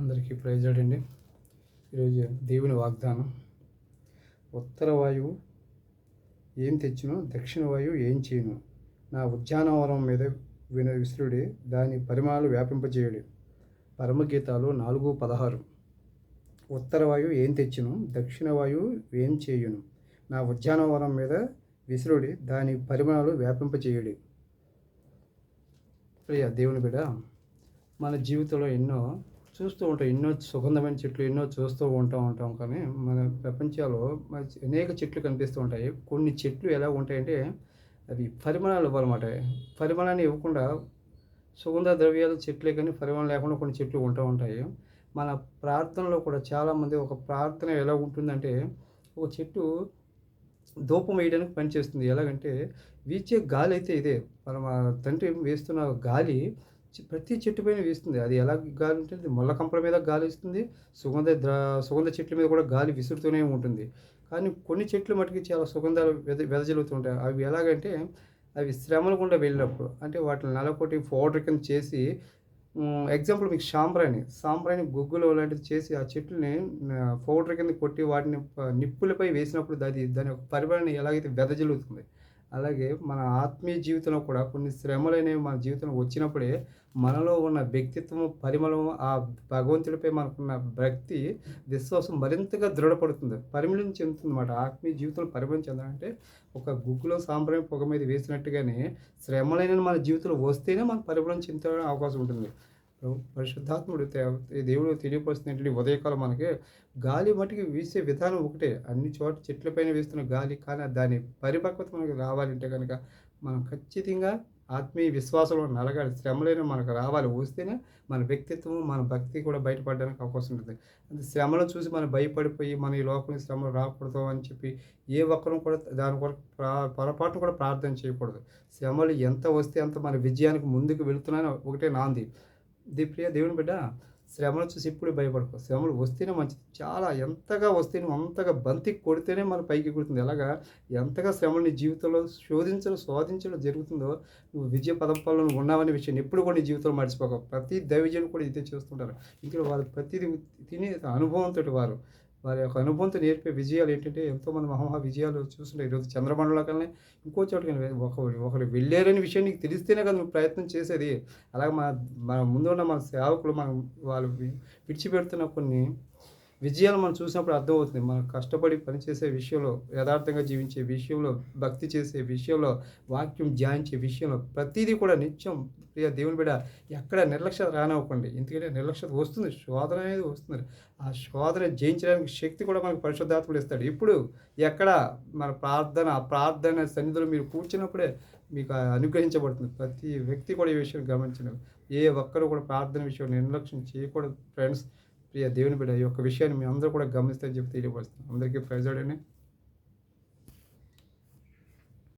అందరికీ ప్రయోజనండి ఈరోజు దేవుని వాగ్దానం ఉత్తర వాయువు ఏం తెచ్చును దక్షిణ వాయువు ఏం చేయను? నా ఉద్యానవనం మీద విన విసురుడి దాని పరిమాణాలు వ్యాపింపజేయుడి. పరమగీతాలు నాలుగు పదహారు. ఉత్తర వాయువు ఏం తెచ్చును దక్షిణ వాయువు ఏం చేయును? నా ఉద్యానవనం మీద విసురుడి దాని పరిమాణాలు వ్యాపింపజేయుడి. ప్రియ దేవుని బిడ మన జీవితంలో ఎన్నో చూస్తూ ఉంటాం. ఎన్నో సుగంధమైన చెట్లు ఎన్నో చూస్తూ ఉంటా ఉంటాం. కానీ మన ప్రపంచంలో మన అనేక చెట్లు కనిపిస్తూ ఉంటాయి. కొన్ని చెట్లు ఎలా ఉంటాయంటే అవి పరిమళాలు ఇవ్వాలన్నమాట. పరిమాణాన్ని ఇవ్వకుండా సుగంధ ద్రవ్యాలు చెట్లే కానీ పరిమళం లేకుండా కొన్ని చెట్లు ఉంటూ ఉంటాయి. మన ప్రార్థనలో కూడా చాలామంది ఒక ప్రార్థన ఎలా ఉంటుందంటే ఒక చెట్టు ధూపం వేయడానికి పనిచేస్తుంది. ఎలాగంటే వీచే గాలి అయితే ఇదే. మన తండ్రి వేస్తున్న గాలి ప్రతి చెట్టు పైన వీస్తుంది. అది ఎలా గాలి ఉంటుంది మొల్ల కంపల మీద గాలి ఇస్తుంది సుగంధ ద్ర సుగంధ చెట్ల మీద కూడా గాలి విసురుతూనే ఉంటుంది. కానీ కొన్ని చెట్లు మటుకు చాలా సుగంధాలు వెద వెదజల్లుతుంటాయి అవి ఎలాగంటే అవి శ్రమల గుండా వెళ్ళినప్పుడు అంటే వాటిని నలకొట్టి పౌడర్ కింద చేసి ఎగ్జాంపుల్ మీకు సాంబ్రాణి. సాంబ్రాణి గుగ్గులు లాంటిది చేసి ఆ చెట్లని పౌడర్ కింద కొట్టి వాటిని నిప్పులపై వేసినప్పుడు అది దాని యొక్క పరిమాణం ఎలాగైతే వెదజల్లుతుంది అలాగే మన ఆత్మీయ జీవితంలో కూడా కొన్ని శ్రమలు అనేవి మన జీవితంలో వచ్చినప్పుడే మనలో ఉన్న వ్యక్తిత్వం పరిమళం ఆ భగవంతుడిపై మనకున్న భక్తి విశ్వాసం మరింతగా దృఢపడుతుంది. పరిమళం చెందుతుంది అన్నమాట ఆత్మీయ జీవితంలో పరిమళం చెందాలంటే ఒక గుగ్గులో సాంప్రదాయం పొగ మీద వేసినట్టుగానే శ్రమలైన మన జీవితంలో వస్తేనే మన పరిమళం చెందే అవకాశం ఉంటుంది. పరిశుద్ధాత్ముడు దేవుడు తెలియపరుస్తున్నటువంటి ఉదయకాలం మనకి గాలి మటుకి వీసే విధానం ఒకటే. అన్ని చోట్ల చెట్లపైన వేస్తున్న గాలి కానీ దాని పరిపక్వత మనకి రావాలంటే కనుక మనం ఖచ్చితంగా ఆత్మీయ విశ్వాసంలో నలగాలి శ్రమలైన మనకు రావాలి. వస్తేనే మన వ్యక్తిత్వం మన భక్తి కూడా బయటపడడానికి అవకాశం ఉంటుంది. అంటే శ్రమలను చూసి మనం భయపడిపోయి మన ఈ లోపల శ్రమలు రాకూడదు అని చెప్పి ఏ ఒక్కరూ కూడా దాని కొరకు పొరపాటు కూడా ప్రార్థన చేయకూడదు. శ్రమలు ఎంత వస్తే అంత మన విజయానికి ముందుకు వెళుతున్నాయని ఒకటే నాంది. ది ప్రియ దేవుని బిడ్డ శ్రమలు చూసి ఇప్పుడు భయపడకు. శ్రమలు వస్తేనే మంచిది. చాలా ఎంతగా వస్తేనే అంతగా బంతి కొడితేనే మన పైకి ఎక్కుతుంది ఎలాగా? ఎంతగా శ్రమలు నీ జీవితంలో శోధించడం శోధించడం జరుగుతుందో నువ్వు విజయ పదంపాల్లో నువ్వు ఉన్నావనే విషయం ఎప్పుడు కూడా నీ జీవితంలో మర్చిపోక. ప్రతి దైవజనులు కూడా ఇదే చేస్తుంటారు. ఇంకా వారు ప్రతిదీ తినే అనుభవంతో వారు వారి యొక్క అనుభవంతో నేర్పే విజయాలు ఏంటంటే ఎంతోమంది మహా విజయాలు చూస్తుంటారు ఈరోజు చంద్రమండలం కన్నా ఇంకో చోట ఒకరు ఒకరు వెళ్ళారనే విషయం నీకు తెలిస్తేనే కదా నువ్వు ప్రయత్నం చేసేది. అలాగే మన మన ముందున్న మన సేవకులు మనం వాళ్ళు విడిచిపెడుతున్న కొన్ని విజయాలు మనం చూసినప్పుడు అర్థమవుతుంది. మనం కష్టపడి పనిచేసే విషయంలో యథార్థంగా జీవించే విషయంలో భక్తి చేసే విషయంలో వాక్యం ధ్యానించే విషయంలో ప్రతిదీ కూడా నిత్యం ప్రియ దేవుని బిడ ఎక్కడ నిర్లక్ష్యత రానివ్వకండి. ఎందుకంటే నిర్లక్ష్యత వస్తుంది శోధన అనేది వస్తుంది. ఆ శోధన జయించడానికి శక్తి కూడా మనకు పరిశుద్ధాత్ముడు ఇస్తాడు. ఇప్పుడు ఎక్కడ మన ప్రార్థన ఆ ప్రార్థన సన్నిధిలో మీరు కూర్చున్నప్పుడే మీకు అనుగ్రహించబడుతుంది. ప్రతి వ్యక్తి కూడా ఈ విషయం గమనించండి. ఏ ఒక్కరు కూడా ప్రార్థన విషయం నిర్లక్ష్యం చేయకూడదు ఫ్రెండ్స్. ప్రియ దేవుని బిడ్డ ఈ యొక్క విషయాన్ని మీ అందరూ కూడా గమనిస్తే చెప్పి తెలియపరుస్తున్నాం అందరికీ ప్రజలని